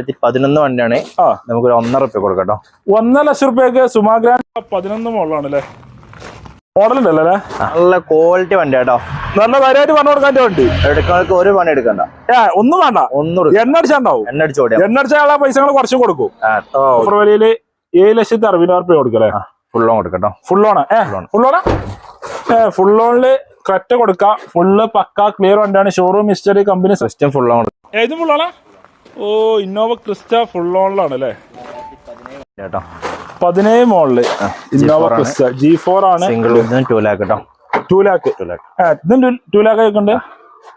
രണ്ടായിരത്തി പതിനൊന്ന് വണ്ടിയാണ്. ആ. നമുക്കൊരു ഒന്നര റുപ്യ കൊടുക്കട്ടോ ഒന്നര ലക്ഷം റുപ്യക്ക് സുമാഗ്രാൻഡ് പതിനൊന്ന് മോളിലാണ് അല്ലേ? നല്ല ക്വാളിറ്റി വണ്ടി കേട്ടോ നല്ല കാര്യമായിട്ട് പറഞ്ഞു കൊടുക്കാൻ വണ്ടി. എടുക്കുന്നവർക്ക് ഒരു പണി എടുക്കണ്ട. ഏ ഒന്നും വേണ്ട. ഒന്നും എണ്ണ അടിച്ചാണ്ടാവും എണ്ണ അടിച്ചു ഓടിയാ എണ്ണ അടിച്ചാൽ പൈസ ഞങ്ങൾ കുറച്ചും കൊടുക്കും. വിലയിൽ ഏഴ് ലക്ഷത്തി അറുപതിനായിരം റുപ്യ കൊടുക്കല്ലേ? ഫുള്ളും കൊടുക്കട്ടോ ഫുൾ ഓണ ഏ ഫുൾ ഓണ ഏ ഫുൾ ഓണിൽ കറ്റ കൊടുക്കാം. ഫുള്ള് പക്ക ക്ലിയർ വണ്ടിയാണ്. Showroom history company system full കൊടുക്കും ഏത് ഫുൾ ഓണ ഓ ഇന്നോവ ക്രിസ്റ്റ ഫുൾ ഓണിലാണ് അല്ലേ കേട്ടോ പതിനേഴ് മോളിൽ ഇന്നോവ. ക്രിസ്റ്റ. ജി ഫോർ ആണ്. സിംഗിൾ ടു ലാക്ക് കേട്ടോ ടു ലാക്ക് ടു ലാക്ക് ഇതും ടു ലാക്ക് ഒക്കെ ഉണ്ട്.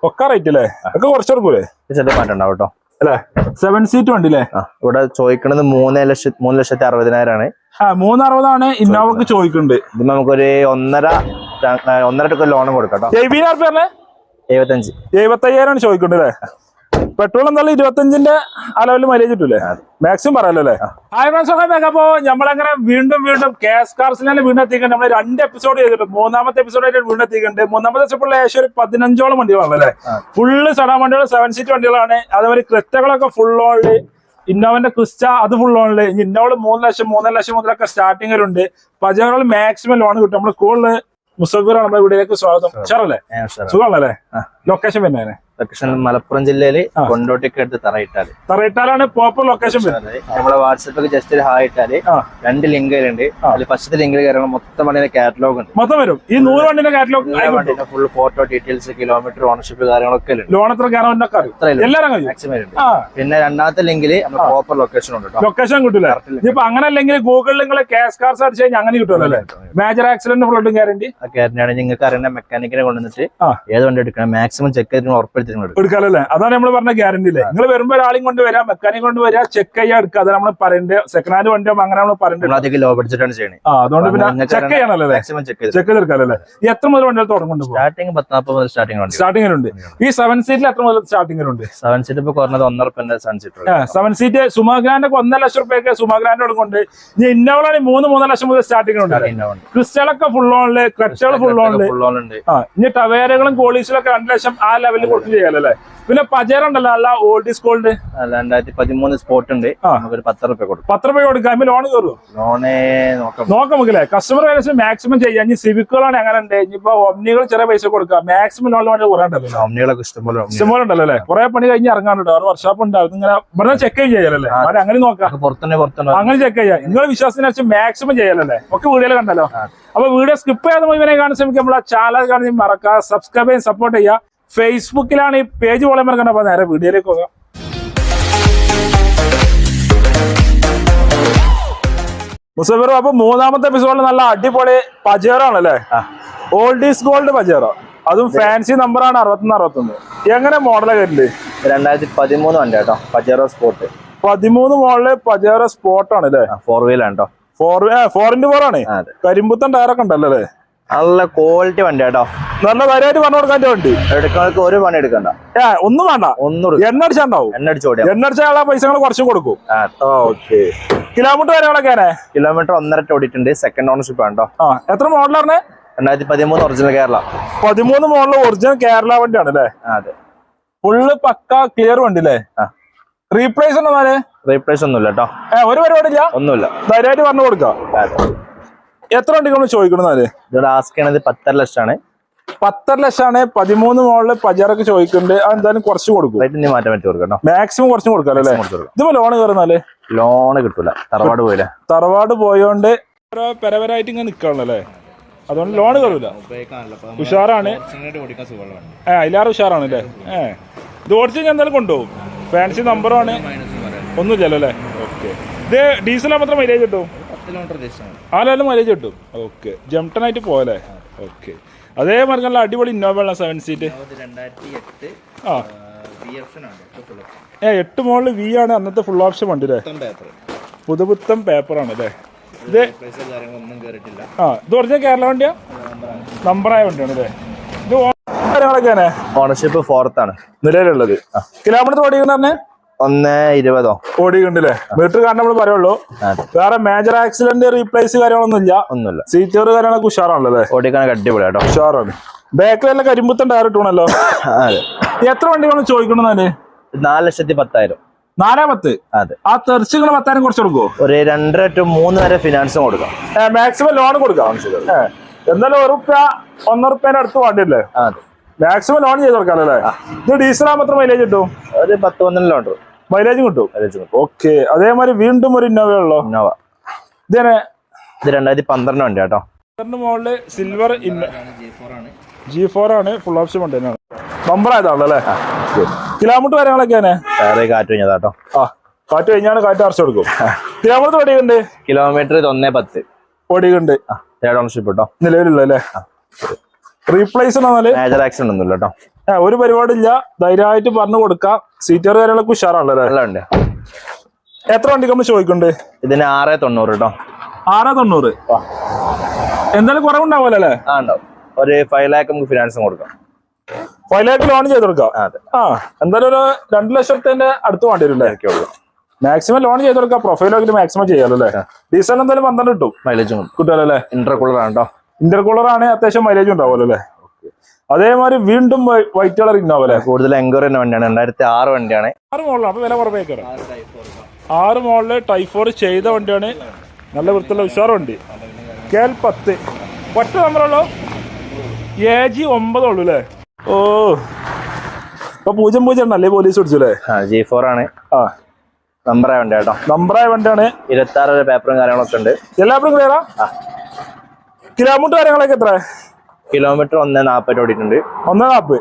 ഒക്കെ റേറ്റ് അല്ലേ ഒക്കെ കുറച്ചെടുക്കൂലേ ചെറിയ മാറ്റം ഉണ്ടാവും കേട്ടോ അല്ലേ? സെവൻ സീറ്റ് വണ്ടി അല്ലേ ആ ഇവിടെ ചോദിക്കണത് മൂന്ന് ലക്ഷത്തി മൂന്ന് ലക്ഷത്തി അറുപതിനായിരമാണ് ആ മൂന്ന് അറുപതാണ് ഇന്നോവക്ക് ചോദിക്കുന്നുണ്ട് ഇത് നമുക്കൊരു ഒന്നര ഒന്നര ടൊക്കെ ലോണും എഴുപതിനായിരം പറഞ്ഞേ എഴുപത്തഞ്ച്. എഴുപത്തയ്യായിരമാണ് ചോദിക്കുന്നുണ്ട് അല്ലേ പെട്രോൾ എന്തായാലും ഇരുപത്തഞ്ചിന്റെ ആ ലെവലിൽ മൈലേജ് കിട്ടൂലേ മാക്സിമം പറയാലോ അല്ലേ? ഹായ് ഫ്രണ്ട്സ് അപ്പോ നമ്മളങ്ങനെ വീണ്ടും വീണ്ടും കാസ് കാർസിലാണ് വീണ്ടും എത്തിക്കുന്നുണ്ട് നമ്മൾ രണ്ട് എപ്പിസോഡ് ചെയ്തിട്ട് മൂന്നാമത്തെ എപ്പിസോഡ് ആയിട്ട് വീണ്ടും എത്തിക്കുന്നുണ്ട് മൂന്നാമത്തെ എപ്പിസോഡിൽ ഏകദേശം ഒരു പതിനഞ്ചോളം വണ്ടികളാണ് അല്ലേ? ഫുള്ള് സഡാൻ വണ്ടികൾ സെവൻ സീറ്റ് വണ്ടികളാണ്. അതേപോലെ ക്രിസ്റ്റകളൊക്കെ ഫുൾ ഓണിൽ ഇന്നോവന്റെ ക്രിസ്റ്റ അത് ഫുൾ ഓണിൽ ഇനി ഇന്നോവൾ മൂന്ന് ലക്ഷം മൂന്നര ലക്ഷം മുതലൊക്കെ സ്റ്റാർട്ടിങ്ങിലുണ്ട് പജകൾ മാക്സിമം ലോൺ കിട്ടും. നമ്മൾ സ്കൂളിൽ മുസഫിറാണ്. നമ്മുടെ വീടിലേക്ക് സ്വാഗതം. ഷറല്ലേ സുഖമാണല്ലേ? ലൊക്കേഷൻ വരുന്നതിന് ലൊക്കേഷൻ മലപ്പുറം ജില്ലയിൽ കൊണ്ടോട്ടിക്ക് എടുത്ത് തറയിട്ടാൽ. തറയിട്ടാലാണ് പ്രോപ്പർ ലൊക്കേഷൻ വരുന്നത് നമ്മളെ വാട്സപ്പിൽ ജസ്റ്റ് ഒരു ഹായ് ഇട്ടാൽ രണ്ട് ലിങ്ക് ഉണ്ട് അതിൽ ഫസ്റ്റ് ലിങ്കിൽ കയറണം മൊത്തം വണ്ടിന്റെ കാറ്റലോഗ് ഉണ്ട്. മൊത്തം വരും. ഈ നൂറ് വണ്ടിന്റെ catalogue full photo details kilometre ownership കാര്യങ്ങളൊക്കെ ലോൺ എത്ര മാക്സിമം ഉണ്ട്. പിന്നെ രണ്ടാമത്തെ ലിങ്കിൽ പ്രോപ്പർ ലൊക്കേഷൻ ഉണ്ട് ലൊക്കേഷൻ കിട്ടില്ല ഇപ്പൊ അങ്ങനെ അല്ലെങ്കിൽ ഗൂഗിളിൽ നിങ്ങൾ കാസ് കാർസ് അടിച്ച് കഴിഞ്ഞാൽ അങ്ങനെ കിട്ടുമല്ലോ മേജർ ആക്സിഡന്റ് ഫ്ലോട്ടും ഗ്യാരണ്ടി ഗ്യാരണ്ടി ആണ്. നിങ്ങൾക്ക് അറിയുന്ന മെക്കാനിക്കിനെ കൊണ്ടുവന്നിട്ട് ഏത് വണ്ടി എടുക്കണം? മാക്സിമം ചെക്ക് ചെയ്തിട്ട് ഉറപ്പെടുത്തി അതാണ് നമ്മൾ പറഞ്ഞ ഗ്യാരണ്ടി അല്ലേ നിങ്ങൾ വരുമ്പോൾ ഒരാളെയും കൊണ്ട് വരാം മെക്കാനിക് കൊണ്ട് വരാം ചെക്ക് ചെയ്യാൻ എടുക്കുക അതാണ് നമ്മൾ പറയണ്ടേ. സെക്കൻഡ് ഹാൻഡ് വണ്ടി അങ്ങനെ നമ്മൾ പറയേണ്ടത് അധികം ലോ ബഡ്ജറ്റാണ് ചെയ്യണേ. അതുകൊണ്ട് പിന്നെ ചെക്ക് ചെയ്യണല്ലോ മാക്സിമം ചെക്ക് ചെക്ക് ചെയ്തെടുക്കാലല്ലേ ഈ എത്ര മുതൽ വണ്ടികൾ തുടങ്ങുന്നുണ്ട് സ്റ്റാർട്ടിംഗ് പത്ത് നാൽപ്പത് മുതൽ സ്റ്റാർട്ടിങ് വണ്ടി സ്റ്റാർട്ടിങ്ങിലുണ്ട് ഈ സെവൻ സീറ്റിൽ എത്ര മുതൽ സ്റ്റാർട്ടിങ്ങിലുണ്ട് സെവൻ സീറ്റ് ഇപ്പൊ കുറഞ്ഞത് ഒന്നര റുപ്യന്റെ seven seat seven seat Sumo Grande ഒക്കെ ഒന്നര ലക്ഷം റുപ്യൊക്കെ സുമാഗ്രാൻഡ് കൊടുക്കുന്നുണ്ട്. ഇനി ഇന്നോളാണ് മൂന്ന് മൂന്നര ലക്ഷം മുതൽ സ്റ്റാർട്ടിംഗ് ഉണ്ട്. ക്രിസ്റ്റലൊക്കെ ഫുൾ ഓണിൽ ക്രച്ചുകൾ ഫുൾ ഓണിൽ ഫുൾ ഓൺ ഉണ്ട് ആ ഇനി ടവേരകളും കോളീസിലൊക്കെ രണ്ട് ലക്ഷം ആ ലെവലിൽ കൊടുക്കും ചെയ്യാലല്ലേ പിന്നെ പജേറ ഉണ്ടല്ലോ അല്ല ഓൾഡ് അല്ല, രണ്ടായിരത്തി പതിമൂന്ന് സ്പോട്ട് ഉണ്ട്. പത്ത് റുപ്യ കൊടുക്കും. പത്ത് റുപ്യ കൊടുക്കാം. അതിന് ലോൺ കയറുമോ ലോണേ നോക്കാം. നോക്കാം നമുക്കില്ലേ കസ്റ്റമർ കൈവശം മാക്സിമം ചെയ്യാം. ഇനി സിവിക്കുകളാണ് അങ്ങനെ ഉണ്ട് ഇനിയിപ്പോ ഒമ്നികൾ ചെറിയ പൈസ കൊടുക്കാം. മാക്സിമം ലോൺ വേണ്ടി കുറേ ഉണ്ടല്ലോ ഒമ്നികളൊക്കെ ഇഷ്ടംപോലെ. ഇഷ്ടംപോലെ ഉണ്ടല്ലോ അല്ലേ? കുറെ പണി കഴിഞ്ഞ് ഇറങ്ങാനുണ്ടോ ഒരു വർഷാപ്പ് ഉണ്ടാവും ഇങ്ങനെ ഇവിടെ ചെക്ക് ചെയ്യാലല്ലേ അങ്ങനെ നോക്കാം. പുറത്തന്നെ പുറത്തുണ്ടോ അങ്ങനെ ചെക്ക് ചെയ്യാം. നിങ്ങളെ വിശ്വാസത്തിന് വെച്ച് മാക്സിമം ചെയ്യാലല്ലേ ഒക്കെ വീഡിയോയിൽ കണ്ടല്ലോ. അപ്പൊ വീഡിയോ സ്കിപ്പ് ചെയ്യാതെ മുഴുവനെ കാണാൻ ശ്രമിക്കുമ്പോൾ ആ ചാനൽ കാണുന്ന മറക്കുക സബ്സ്ക്രൈബ് ചെയ്യാൻ സപ്പോർട്ട് ചെയ്യുക. ഫേസ്ബുക്കിലാണ് ഈ പേജ് പോലെ മറക്കണ്ട അപ്പൊ നേരെ വീഡിയോയിലേക്ക് പോകാം. മുസഫിർ അപ്പൊ മൂന്നാമത്തെ എപ്പിസോഡിൽ നല്ല അടിപൊളി പജേറോ ആണല്ലേ. Old is gold Pajero. അതും ഫാൻസി നമ്പറാണ് അറുപത്തൊന്ന് അറുപത്തൊന്ന്. എങ്ങനെ മോഡലാണ് കണ്ടില്ലേ രണ്ടായിരത്തി പതിമൂന്ന് വണ്ടി കേട്ടോ. പജേറോ സ്പോർട്ട് പതിമൂന്ന് മോഡൽ പജേറോ സ്പോട്ട് ആണ് അല്ലേ ഫോർ വീലാണ് കേട്ടോ ഫോർ ഫോർ ഇന്റു ഫോർ ആണ് കരിമ്പുത്തൻ ടയറൊക്കെ ഉണ്ടല്ലോ അല്ലേ? നല്ല ക്വാളിറ്റി വണ്ടി കേട്ടോ നല്ല കാര്യമായിട്ട് പറഞ്ഞു കൊടുക്കാൻ വണ്ടി. എടുക്കാൾക്ക് ഒരു പണി എടുക്കണ്ട. ഏ ഒന്നും വേണ്ട. ഒന്നും എണ്ണ അടിച്ചാണ്ടാവും എണ്ണ അടിച്ച് ഓടിയാ എണ്ണ അടിച്ചാൽ ആ പൈസ കുറച്ച് കൊടുക്കും. ഓക്കെ. കിലോമീറ്റർ കാര്യങ്ങളൊക്കെ കിലോമീറ്റർ ഒന്നര ഓടിയിട്ടുണ്ട്. സെക്കൻഡ് ഓണർഷിപ്പ് ആണ് കേട്ടോ ആ എത്ര മോഡലാണ് രണ്ടായിരത്തി പതിമൂന്ന് ഒറിജിനൽ കേരള പതിമൂന്ന് മോഡൽ ഒറിജിനൽ കേരള വണ്ടിയാണ് അല്ലേ? അതെ. ഫുള്ള് പക്ക ക്ലിയർ വണ്ടി അല്ലേ. റീപ്ലേസ് ഉണ്ടെന്നാൽ റീപ്ലേസ് ഒന്നുമില്ല കേട്ടോ ഒരു പരിപാടിയില്ല? ഒന്നുമില്ല. ധൈര്യമായിട്ട് പറഞ്ഞു കൊടുക്കാം. അതെ. എത്ര വണ്ടികൾ ചോദിക്കണമെന്നാൽ ഇതിവിടെ ആസ്ക് ചെയ്യണത് പത്തര ലക്ഷമാണ് പത്തര ലക്ഷമാണ് പതിമൂന്ന് മോളിൽ പജാറൊക്കെ ചോദിക്കുന്നുണ്ട് അത് എന്തായാലും കുറച്ച് കൊടുക്കും. മാറ്റം മാറ്റാൻ പറ്റി കൊടുക്കാം കേട്ടോ. മാക്സിമം കുറച്ച് കൊടുക്കാം അല്ലേ? ഇതിപ്പോ ലോൺ കയറുന്നാൽ ലോണ് കിട്ടൂല. തറവാട് പോയില്ല? തറവാട് പോയോണ്ട് പെരവരായിട്ട് ഇങ്ങനെ നിക്കാണല്ലേ അതുകൊണ്ട് ലോൺ കയറൂല ഉഷാറാണ്. ഏ അതിലാറ് ഉഷാറാണ് അല്ലേ? ഏ. ഇത് ഓടിച്ച് ഞാൻ എന്തായാലും കൊണ്ടുപോകും. ഫാൻസി നമ്പറാണ് ഒന്നുമില്ലല്ലോ അല്ലേ? ഓക്കെ ഇത് ഡീസൽ മാത്രം മൈലേജ് കിട്ടും? ആ ലെവലിൽ മൈലേജ് കിട്ടും. ഓക്കെ ജംടനായിട്ട് ആയിട്ട് പോയല്ലേ ഓക്കെ അതേ നല്ല അടിപൊളി ഇന്നോവ സെവൻ സീറ്റ് ആ. ഏ എട്ട് മോളിൽ വി ആണ് അന്നത്തെ ഫുൾ ഓപ്ഷൻ വണ്ടി അല്ലേ? പുതുപുത്തം പേപ്പറാണ് അല്ലേ? ഇത് ആ ഇത് പറഞ്ഞ കേരള വണ്ടിയാ? നമ്പറായ വണ്ടിയാണ് അല്ലേ? ഇത് കാര്യങ്ങളൊക്കെയാണ് ഓണർഷിപ്പ് ഫോർത്ത് ആണ്. നിലവിലുള്ളത്. കിലോമീറ്റർ ഓടിക്കുന്ന പറഞ്ഞേ? ഒന്ന് ഇരുപതോ? ഓടിക്കുന്നുണ്ടല്ലേ മീറ്റർ കാരണം നമ്മൾ പറയുള്ളൂ. വേറെ മേജർ ആക്സിഡന്റ് റീപ്ലേസ് കാര്യങ്ങളൊന്നും ഇല്ല ഒന്നുമില്ല സീറ്റർ കാര്യങ്ങളൊക്കെ ഉഷാറാണല്ലോ അല്ലേ ഓടിക്കാനൊക്കെ അടിപൊളി കേട്ടോ. ഉഷാറാണ്. ബാക്കിലെല്ലാം കരിമ്പുത്തൻ ടയർ ഇട്ടണല്ലോ? വണ്ടി എത്ര വണ്ടികളാണ് ചോദിക്കണമെന്നാൽ നാല് ലക്ഷത്തി പത്തായിരം നാലാ പത്ത്? അതെ. ആ തെറിച്ചുകൾ പത്തായിരം കുറച്ച് കൊടുക്കുമോ ഒരു രണ്ടര ടു മൂന്ന് വരെ ഫിനാൻസും കൊടുക്കാം. മാക്സിമം ലോൺ കൊടുക്കാം. എന്നാലും എന്തായാലും ഒരു റുപ്യ ഒന്നര റുപ്യേന്റെ അടുത്ത് വേണ്ടിയല്ലേ? അതെ. മാക്സിമം ലോൺ ചെയ്ത് കൊടുക്കാം അല്ലേ? ഇത് ഡീസൽ എത്ര മൈലേജ് കിട്ടും? ഒരു പത്ത് പന്ത്രണ്ട് ഉണ്ട് മൈലേജും കിട്ടും? മൈലേജ് ഓക്കെ അതേമാതിരി വീണ്ടും ഒരു ഇന്നോവ ഉള്ളോ? ഇന്നോവ ഇതന്നെ ഇത് രണ്ടായിരത്തി പന്ത്രണ്ട് വണ്ടി കേട്ടോ. മുകളിൽ സിൽവർ ജി ഫോർ ആണ്. ഫുൾ ഓപ്ഷൻ വണ്ടിയാണ് നമ്പർ ആയതാണല്ലോ അല്ലേ? കിലോമീറ്റർ കാര്യങ്ങളൊക്കെയാണ് വേറെ കാറ്റ് കഴിഞ്ഞതാ കേട്ടോ. ആ കാറ്റ് കഴിഞ്ഞാണ് കാറ്റ് അറച്ചു കൊടുക്കും. കിലോമീറ്റർ ഓടിയുണ്ട് കിലോമീറ്റർ ഇത് ഒന്നേ പത്ത്. ഓടിയുണ്ട് തേർഡ് ഓണർഷിപ്പ് കേട്ടോ നിലവിലുള്ള അല്ലേ റീപ്ലേസ് എന്നാൽ മേജർ ആക്സിഡന്റ് ഒന്നുമില്ല കേട്ടോ ഒരു പരിപാടിയില്ല. ധൈര്യമായിട്ട് പറഞ്ഞു കൊടുക്കാം. സീറ്റർ കാര്യങ്ങളൊക്കെ ഉഷാറാണല്ലേ എത്ര വണ്ടിക്ക് നമ്മൾ ചോദിക്കുന്നുണ്ട്? ഇതിന് ആറ് തൊണ്ണൂറ് കേട്ടോ ആറ് തൊണ്ണൂറ്. എന്തായാലും കുറവുണ്ടാവുമല്ലോ അല്ലേ? ഒരു ഫൈവ് ലാക്ക് നമുക്ക് ഫിനാൻസും കൊടുക്കാം. ഫൈവ് ലാക്ക് ലോൺ ചെയ്ത് കൊടുക്കാം. ആ, എന്തായാലും ഒരു രണ്ട് ലക്ഷത്തിന്റെ അടുത്ത് വണ്ടി വരും മാക്സിമം ലോൺ ചെയ്ത് കൊടുക്കാം. പ്രൊഫൈലൊക്കെ മാക്സിമം ചെയ്യാലോ അല്ലേ? ഡീസൽ എന്തായാലും പന്ത്രണ്ട് കിട്ടും. മൈലേജും കിട്ടുമല്ലോ അല്ലേ? ഇന്റർകൂളർ ആണ് കേട്ടോ ഇന്റർകൂളർ ആണ് അത്യാവശ്യം മൈലേജ് ഉണ്ടാവുമല്ലോ അല്ലേ? അതേമാതിരി വീണ്ടും വൈറ്റ് കളർ ഇന്നോവ അല്ലേ കൂടുതൽ എൻക്വയറി വണ്ടിയാണ്. രണ്ടായിരത്തി ആറ് വണ്ടിയാണ്. ആറ് മോളിലാണ് അപ്പൊ വില കുറവേക്കാരം ആറ് മോളിൽ ടൈഫോർ ചെയ്ത വണ്ടിയാണ്. നല്ല വൃത്തിയുള്ള ഉഷാർ വണ്ടി. കെ എൽ പത്ത്. ഒറ്റ നമ്പറുള്ളൂ എ ജി ഒമ്പതുള്ളൂ അല്ലേ? ഓ. ഇപ്പൊ പൂജ്യം പൂജ്യം ഉണ്ടല്ലേ പോലീസ് പിടിച്ചു അല്ലേ? ആ ജി ഫോർ ആണ്. ആ. നമ്പറായ വണ്ടി കേട്ടോ. നമ്പറായ വണ്ടിയാണ്. ഇരുപത്തി ആറ് പേപ്പറും കാര്യങ്ങളൊക്കെ ഉണ്ട്. എല്ലാ പേപ്പറും ക്ലിയറാ. കിലോമീറ്റർ കാര്യങ്ങളൊക്കെ എത്ര കിലോമീറ്റർ ഒന്ന് നാൽപ്പത് ഓടിയിട്ടുണ്ട്. ഒന്ന് നാപ്പ്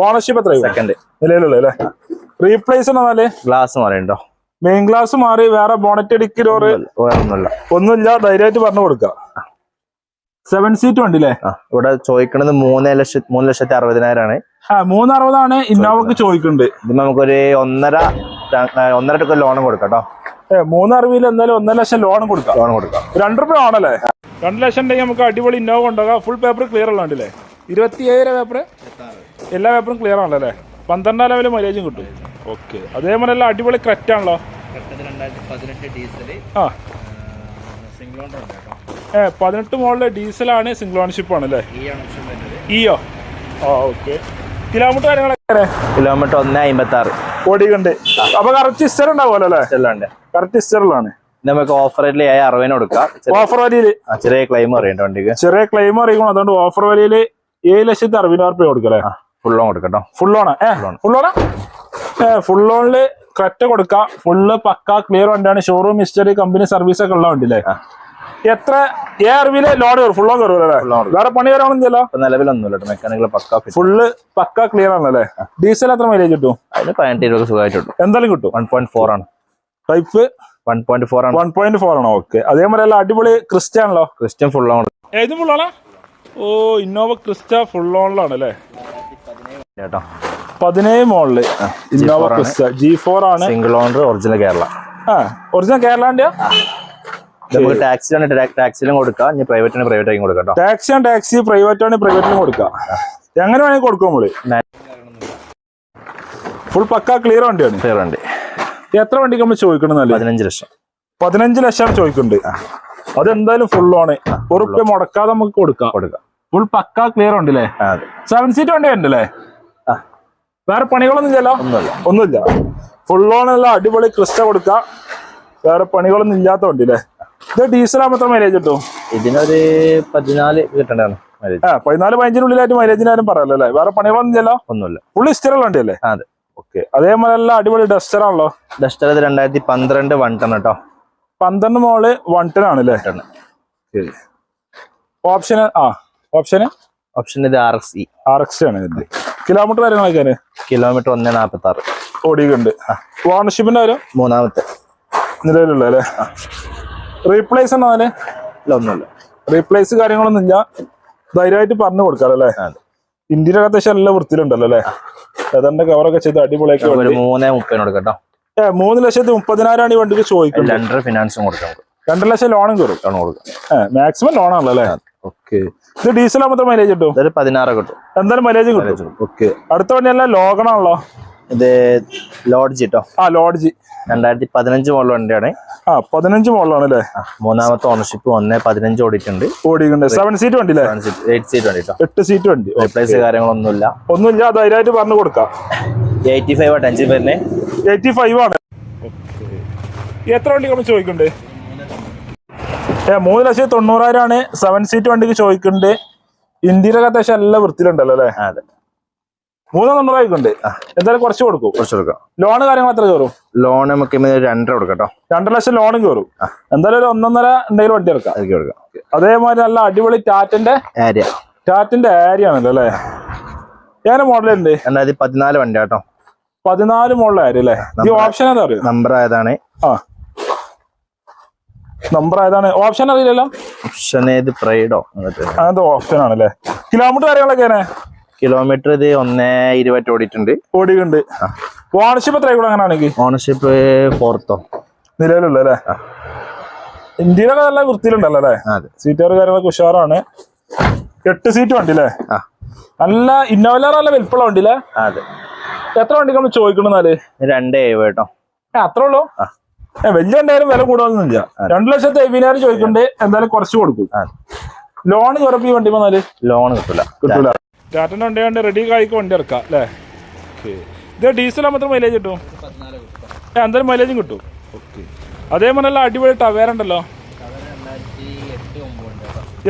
ഓണർഷിപ്പ് എത്ര സെക്കൻഡ് നിലവിലുള്ള അല്ലേ? റീപ്ലേസ് എന്നാൽ ഗ്ലാസ് മാറിയുണ്ടോ? മെയിൻ ഗ്ലാസ് മാറി വേറെ ബോണറ്റ് അടിക്കലോറ് ഒന്നുമില്ല ഒന്നുമില്ല ധൈര്യമായിട്ട് പറഞ്ഞു കൊടുക്കാം. സെവൻ സീറ്റ് വണ്ടി അല്ലേ ഇവിടെ ചോദിക്കണത് മൂന്ന് ലക്ഷത്തി മൂന്ന് ലക്ഷത്തി അറുപതിനായിരം ആണ്. ആ മൂന്ന് അറുപതാണ്. ഇന്നോവക്ക് ചോദിക്കുന്നുണ്ട് ഇത് നമുക്കൊരു ഒന്നര ഒന്നര ടൊക്കെ ലോണും കൊടുക്കാം കേട്ടോ. ഏ മൂന്ന് അറുപതിൽ എന്തായാലും ഒന്നര ലക്ഷം ലോണും കൊടുക്കാം. ലോൺ കൊടുക്കാം. രണ്ട് റുപ്യ ആണല്ലേ രണ്ട് ലക്ഷം ഉണ്ടെങ്കിൽ നമുക്ക് അടിപൊളി ഇന്നോവ കൊണ്ടുപോകാം. ഫുൾ പേപ്പർ ക്ലിയർ ഉള്ളതല്ലേ ഇരുപത്തി ഏഴര പേപ്പർ എല്ലാ പേപ്പറും ക്ലിയർ ആണല്ലോ അല്ലേ? പന്ത്രണ്ടാം ലെവൽ മൈലേജും കിട്ടും. ഓക്കെ അതേപോലെ എല്ലാം അടിപൊളി കറക്റ്റ് ആണല്ലോ? ആ. ഏ പതിനെട്ട് മോളിലെ ഡീസലാണ് സിംഗിൾ ഓണർഷിപ്പ് ആണ് അല്ലേ? ഇയോ ആ ഓക്കെ കിലോമീറ്റർ കാര്യങ്ങളൊക്കെ കിലോമീറ്റർ ഒന്ന് അമ്പത്തി ആറ് ഓടിക്കുന്നുണ്ട് അപ്പൊ കറക്റ്റ് ഇസ്റ്റർ ഉണ്ടാവുമല്ലോ അല്ലേ? കറക്റ്റ് ഇസ്റ്ററിലാണ് നമുക്ക് ഓഫർ റേറ്റിൽ ഏഴ് അറുപതിന് കൊടുക്കാം. ഓഫർ വലിയ ചെറിയ ക്ലെയിം അറിയണ്ട വണ്ടിക്ക്. ചെറിയ ക്ലെയിം അറിയിക്കണം. അതുകൊണ്ട് ഓഫർ വലിയ ഏഴ് ലക്ഷത്തി അറുപതിനായിരം റുപ്യ കൊടുക്കല്ലേ? ഫുൾ ലോൺ കൊടുക്കട്ടോ. കേട്ടോ ഫുൾ ലോണാ ഏ ഫുൾ ഓണ ഫുൾ ലോണിൽ ക്രറ്റ കൊടുക്കാം. ഫുള്ള് പക്ക ക്ലിയർ വണ്ടിയാണ്. ഷോറൂം ഹിസ്റ്ററി കമ്പനി സർവീസ് ഒക്കെ ഉള്ള വണ്ടിയില്ലേ. എത്ര? ഏ അറിവിൽ ലോഡ് കയറും ഫുൾ ലോൺ കയറും അല്ലേ വേറെ പണി വരാണെന്നില്ലല്ലോ നിലവിലൊന്നുമില്ല mechanical pucca full pucca clear ആണല്ലേ? ഡീസൽ എത്ര മൈലേജ് കിട്ടും? അതിന് പതിനെട്ട് ഇരുപത് സുഖമായിട്ട് കിട്ടും. എന്തായാലും കിട്ടും? വൺ പോയിന്റ് ഫോർ ആണ്. ടൈപ്പ് വൺ പോയിന്റ് ഫോർ ആണ്. വൺ പോയിന്റ് ഫോർ ആണോ ഓക്കെ അതേപോലെ അല്ല അടിപൊളി ക്രിസ്റ്റ ആണല്ലോ ക്രിസ്ത്യൻ ഫുൾ ഓൺ ഏത് ഫുൾ ആണ്? ഓ ഇന്നോവ ക്രിസ്റ്റ ഫുൾ ഓണിലാണ് അല്ലേ? കേട്ടോ പതിനേഴ് മോളിൽ ഇന്നോവ. ക്രിസ്റ്റ. ജി ഫോർ ആണ്. സിംഗിൾ ഓണർ ഒറിജിനൽ കേരള ആ ഒറിജിനൽ കേരളാണ്ട് നമുക്ക് കൊടുക്കാം. ഇനി പ്രൈവറ്റിന് പ്രൈവറ്റ് ആയി കൊടുക്കാം ടാക്സി ടാക്സി പ്രൈവറ്റ് ആണ് പ്രൈവറ്റിന് കൊടുക്കാം. എങ്ങനെ വേണമെങ്കിൽ കൊടുക്കും നമ്മൾ. ഫുൾ പക്ക ക്ലിയർ വണ്ടിയാണ്. ക്ലിയർ വണ്ടി. എത്ര വണ്ടിക്ക് നമ്മൾ ചോദിക്കണമെന്നല്ലേ പതിനഞ്ച് ലക്ഷം. പതിനഞ്ച് ലക്ഷം ചോദിക്കുന്നുണ്ട് അതെന്തായാലും ഫുൾ ആണ്. റുപ്യ മുടക്കാതെ നമുക്ക് കൊടുക്കാം. കൊടുക്കാം. ഫുൾ പക്ക ക്ലിയർ ഉണ്ട് അല്ലേ സെവൻ സീറ്റ് വണ്ടി ഉണ്ടല്ലേ. വേറെ പണികളൊന്നും ഇല്ലല്ലോ? ഒന്നുമില്ല. ഒന്നുമില്ല. ഫുൾ ഓൺ അല്ല അടിപൊളി ക്രിസ്റ്റ കൊടുക്ക. വേറെ പണികളൊന്നും ഇല്ലാത്ത വണ്ടി അല്ലേ ഇത് ഡീസൽ എത്ര മൈലേജ് കിട്ടും? ഇതിനൊരു പതിനാല് കിട്ടണ്ടാണ് പതിനാല് പതിനഞ്ചിനുള്ളിലായിട്ട് മൈലേജിനാരും പറയാലോ അല്ലേ വേറെ പണികളൊന്നും ഇല്ലല്ലോ? ഒന്നുമില്ല. ഫുള്ള് ഇസ്റ്ററുള്ള വണ്ടിയല്ലേ? അതെ. ഓക്കെ അതേപോലെ എല്ലാം അടിപൊളി ഡസ്റ്റർ ആണല്ലോ. ഡസ്റ്റർ ഇത് രണ്ടായിരത്തി പന്ത്രണ്ട് വൺ ടൺ കേട്ടോ പന്ത്രണ്ട് മോൾ വൺ ടൺ ആണ് അല്ലേ ടൺ ഓപ്ഷൻ ആ ഓപ്ഷന് ഓപ്ഷൻ ഇത് ആർ എക്സ് ആർ എക്സ് ആണ് ഇതിന്റെ കിലോമീറ്റർ കാര്യങ്ങളൊക്കെ കിലോമീറ്റർ ഒന്ന് നാൽപ്പത്തി ആറ് ഓടിയുണ്ട് ഓണർഷിപ്പിന്റെ കാര്യം? മൂന്നാമത്തെ. നിലവിലുള്ള അല്ലേ? റീപ്ലേസ് ഉണ്ടോ അതിന്? ഇല്ല ഒന്നുമില്ല. റീപ്ലേസ് കാര്യങ്ങളൊന്നും ഇല്ല. ധൈര്യമായിട്ട് പറഞ്ഞു കൊടുക്കാം അല്ലേ? അതെ. ഇന്ത്യയുടെ അത്യാവശ്യം നല്ല വൃത്തിയിലുണ്ടല്ലോ അല്ലേ? ഏതാണ്ട് കവറൊക്കെ ചെയ്ത് അടിപൊളിയാക്കി ഒരു വണ്ടി. മൂന്നേ മുപ്പതിന് കൊടുക്കാം കേട്ടോ. ഏ മൂന്ന് ലക്ഷത്തി മുപ്പതിനായിരമാണ് ഈ വണ്ടിക്ക് ചോദിക്കുന്നത്. രണ്ടര ഫിനാൻസും കൊടുക്കാം രണ്ടര ലക്ഷം ലോണും കയറും. ലോൺ കൊടുക്കാം. മാക്സിമം ലോണാണല്ലോ അല്ലേ? ഓക്കെ. ഇത് ഡീസൽ ആകുമ്പോൾ മൈലേജ് കിട്ടും? ഇതൊരു പതിനാറ് കിട്ടും. എന്തായാലും മൈലേജ് കിട്ടും. ഓക്കെ. അടുത്ത വണ്ടിയല്ല ലോഗണാണല്ലോ. ഇത് ലോഡ്ജി കേട്ടോ ആ ലോഡ്ജ്. രണ്ടായിരത്തി പതിനഞ്ച് മോഡൽ വണ്ടിയാണ്. ആ പതിനഞ്ച് മോഡലാണ് അല്ലേ മൂന്നാമത്തെ ഓണർഷിപ്പ് ഒന്ന് പതിനഞ്ച് ഓടിയിട്ടുണ്ട്. ഓടിയിട്ടുണ്ട്. സെവൻ സീറ്റ് വണ്ടി എയ്റ്റ് സീറ്റ് വണ്ടി എട്ട് സീറ്റ് വണ്ടി. റീപ്ലേസ് കാര്യങ്ങളൊന്നുമില്ല. ഒന്നുമില്ല ധൈര്യമായിട്ട് പറഞ്ഞു കൊടുക്കാം. എയ്റ്റി ഫൈവ് ആയിട്ട് അഞ്ച് പേരിന് എയ്റ്റി ഫൈവ് ആണ് എത്ര വണ്ടി നമ്മൾ ചോദിക്കുന്നുണ്ട്? ഏ മൂന്ന് ലക്ഷത്തി തൊണ്ണൂറായിരമാണ് സെവൻ സീറ്റ് വണ്ടിക്ക് ചോദിക്കുന്നുണ്ട്. ഇന്ത്യയിലൊക്കെ അത്യാവശ്യം എല്ലാ വൃത്തിയിലുണ്ടല്ലോ അല്ലേ? അതെ. മൂന്ന് തൊണ്ണൂറായിക്കുണ്ട് എന്തായാലും കുറച്ച് കൊടുക്കും. കുറച്ച് കൊടുക്കാം. ലോൺ കാര്യങ്ങൾ എത്ര കയറും? ലോൺ നമുക്ക് രണ്ടര കൊടുക്കാം കേട്ടോ. രണ്ടര ലക്ഷം ലോണും കയറും. എന്തായാലും ഒരു ഒന്നൊന്നര ഉണ്ടെങ്കിൽ വണ്ടി എടുക്കാം. കൊടുക്കാം. അതേമാതിരി നല്ല അടിപൊളി ടാറ്റിന്റെ ഏരിയ ടാറ്റിന്റെ ഏരിയ ആണല്ലോ അല്ലേ? ഏറെ ഉണ്ട് രണ്ടായിരത്തി പതിനാല് വണ്ടി കേട്ടോ. പതിനാല് മോഡൽ ഏരിയ അല്ലേ? ഈ ഓപ്ഷൻ ഏതാ അറിയോ? നമ്പർ ആയതാണ്. ആ. നമ്പർ ആയതാണ്. ഓപ്ഷൻ അറിയില്ലല്ലോ? ഓപ്ഷൻ ഏത് പ്രൈഡോ അങ്ങനത്തെ. ഓപ്ഷൻ ആണല്ലേ? കിലോമീറ്റർ കാര്യങ്ങളൊക്കെ കിലോമീറ്റർ ഇത് ഒന്നേ ഇരുപത് ഓടിയിട്ടുണ്ട്. ഓടിയുണ്ട് ഓണർഷിപ്പ് എത്ര കൂടെ അങ്ങനെ ആണെങ്കിൽ ഓണർഷിപ്പ് ഫോർത്തോ നിലവിലുള്ള അല്ലേ ഇന്ത്യയിലൊക്കെ നല്ല വൃത്തിയിലുണ്ടല്ലോ അല്ലേ? സീറ്റുകാർ കാര്യങ്ങളൊക്കെ ഉഷാറാണ്. എട്ട് സീറ്റ് വണ്ടി അല്ലേ നല്ല ഇന്നോവലർ നല്ല വലിപ്പുള്ള വണ്ടി അല്ലേ അതെ. എത്ര വണ്ടി നമ്മൾ ചോദിക്കണെന്നാൽ രണ്ട് ഏഴ് കേട്ടോ. അത്രേ ഉള്ളൂ. വലിയ എന്തായാലും വില കൂടുതലൊന്നുമില്ല. രണ്ടു ലക്ഷത്തി എഴുപതിനായിരം ചോദിക്കണ്ടേ എന്തായാലും കുറച്ച് കൊടുക്കും. ലോണ് ലോൺ കുറപ്പ് ഈ വണ്ടി വന്നാൽ? ലോൺ കിട്ടൂല. കിട്ടൂല. ടാറ്റന്റെ വണ്ടി കണ്ട് റെഡി കായ്ക്ക് വണ്ടി ഇറക്കാം അല്ലേ? ഓക്കെ ഇത് ഡീസൽ മാത്രം മൈലേജ് കിട്ടും? എന്തായാലും മൈലേജും കിട്ടും. ഓക്കെ അതേപോലെ നല്ല അടിപൊളി ടവേര ഉണ്ടല്ലോ.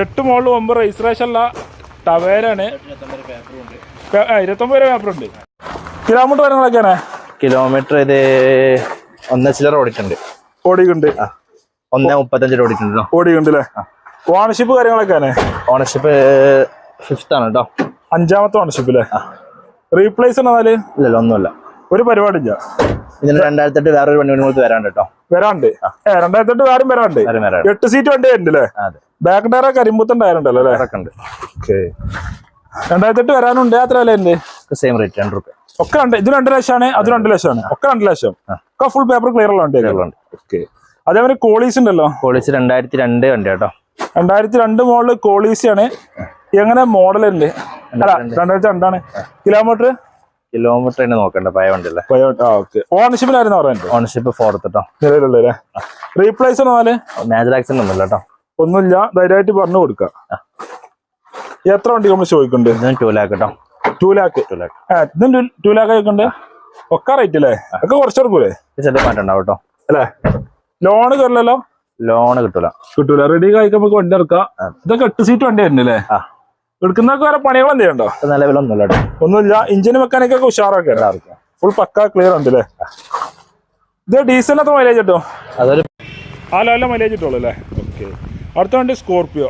എട്ട് മോളിൽ ഒമ്പത് രജിസ്ട്രേഷൻ അല്ല ടവേരാണ് ഇരുപത്തൊമ്പത് രൂപ പേപ്പർ ഉണ്ട്. കിലോമീറ്റർ കാര്യങ്ങളൊക്കെയാണ്? കിലോമീറ്റർ ഇത് ഒന്നര ചില്ലറ ഓടിയിട്ടുണ്ട്. ഓടിക്കുണ്ട് ഒന്നേ മുപ്പത്തഞ്ചിൽ ഓടിയിട്ടുണ്ട് ഓടിക്കുണ്ട് അല്ലേ? ഓണർഷിപ്പ് കാര്യങ്ങളൊക്കെയാണ്? ഓണർഷിപ്പ് ഫിഫ്ത്ത് ആണ് കേട്ടോ അഞ്ചാമത്തെ ഓണർഷിപ്പ് അല്ലേ റീപ്ലേസ് ഉണ്ടെന്നാൽ ഇല്ലല്ലോ ഒന്നുമില്ല. ഒരു പരിപാടിയില്ല. ഇതിന് രണ്ടായിരത്തി എട്ട് വേറൊരു വണ്ടി കൊടുത്ത് വരാണ്ട് കേട്ടോ. വരാണ്ട്. ഏ രണ്ടായിരത്തി എട്ട് വരാണ്ട് വേറെ വരാണ്ട് എട്ട് സീറ്റ് വണ്ടി അതെ. ബാക്ക് ടയർ കരിമ്പുത്തൻ ടയർ ഉണ്ടല്ലോ അല്ലേ? ഉണ്ട്. രണ്ടായിരത്തി എട്ട് വരാനുണ്ട് അത്ര വില ഉണ്ട് സെയിം റേറ്റ് രണ്ട് റുപ്യ. ഒക്കെ ഉണ്ട്. ഇത് രണ്ട് ലക്ഷമാണ് അത് രണ്ട് ലക്ഷമാണ്. ഒക്കെ രണ്ട് ലക്ഷം. ഒക്കെ ഫുൾ പേപ്പർ ക്ലിയർ ഉള്ള വണ്ടി. ഓക്കെ അതേപോലെ കോളീസ് ഉണ്ടല്ലോ? കോളീസ് രണ്ടായിരത്തി രണ്ട് വണ്ടി കേട്ടോ. രണ്ടായിരത്തി രണ്ട് മോഡൽ കോളീസിയാണ്. എങ്ങനെ മോഡൽ ഉണ്ട് അല്ല രണ്ടായിരത്തി രണ്ടാണ് കിലോമീറ്റർ? കിലോമീറ്റർ തന്നെ നോക്കണ്ട പഴയ വണ്ടി. അല്ലേ ആ ഓക്കെ. ഓണർഷിപ്പിലായിരുന്നു പറയുന്നത് ഓണർഷിപ്പ് ഫോർത്ത് കേട്ടോ നിലവിലുള്ളേ റീപ്ലേസ് ആണോ മേജർ ആക്സിഡന്റ് ഒന്നുമില്ല കേട്ടോ ഒന്നുമില്ല. ധൈര്യമായിട്ട് പറഞ്ഞു കൊടുക്കാം. എത്ര വണ്ടി നമ്മൾ ചോദിക്കുന്നുണ്ട്? ടു ലാക്ക് കേട്ടോ ടു ലാക്ക് ടു ലാക്ക് ഇതും ടു ലാക്ക് ആയിക്കൊണ്ട് ഒക്കെ റേറ്റ് അല്ലേ ഒക്കെ കുറച്ച് കൊടുക്കൂലേ? ചെറിയ മാറ്റം ഉണ്ടാവും കേട്ടോ അല്ലേ? ലോണ് കയറില്ലല്ലോ ലോൺ കിട്ടൂല. കിട്ടൂല. റെഡി നമുക്ക് വണ്ടി ഇറക്കാം ഇതൊക്കെ എട്ട് സീറ്റ് വണ്ടി ആയിരുന്നല്ലേ ആ. എടുക്കുന്നതൊക്കെ വേറെ പണികൾ എന്തെയുണ്ടോ നിലവിലൊന്നുമില്ല ഒന്നുമില്ല ഇഞ്ചിന് മെക്കാനിക് ഒക്കെ ഉഷാറൊക്കെ ഫുൾ പക്ക ക്ലിയർ ഉണ്ട് അല്ലേ ഇത് ഡീസലിനകത്ത് മൈലേജ് കിട്ടോ അതൊരു ആ ലെവലിലെ മൈലേജ് കിട്ടുള്ളൂ അല്ലേ? ഓക്കെ അടുത്ത വണ്ടി സ്കോർപ്പിയോ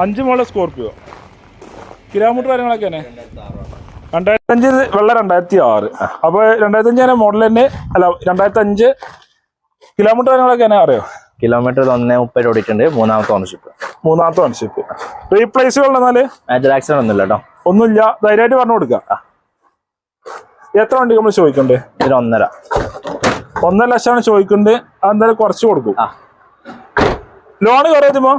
അഞ്ച് മോളെ സ്കോർപ്പിയോ കിലോമീറ്റർ കാര്യങ്ങളൊക്കെ തന്നെ? രണ്ടായിരത്തി അഞ്ച് വെള്ള രണ്ടായിരത്തി ആറ് അപ്പൊ രണ്ടായിരത്തി അഞ്ച് മോഡൽ തന്നെ. അല്ല രണ്ടായിരത്തി അഞ്ച് കിലോമീറ്റർ കാര്യങ്ങളൊക്കെ തന്നെ അറിയോ? കിലോമീറ്റർ ഒന്നേ മുപ്പത് ഓടിയിട്ടുണ്ട് മൂന്നാമത്തെ ഓണർഷിപ്പ് മൂന്നാമത്തെ ഓണർഷിപ്പ് റീപ്ലേസുകൾ എന്നാൽ? മേജർ ആക്സിഡന്റ് ഒന്നുമില്ല കേട്ടോ. ഒന്നുമില്ല. ധൈര്യമായിട്ട് പറഞ്ഞു കൊടുക്കാം. എത്ര വണ്ടി നമ്മൾ ചോദിക്കണ്ടേ? ഇതിന് ഒന്നര. ഒന്നര ലക്ഷമാണ് ചോദിക്കുന്നത് അതെന്തായാലും കുറച്ച് കൊടുക്കും. ലോൺ ലോണ് കയറിയതുമ്പോ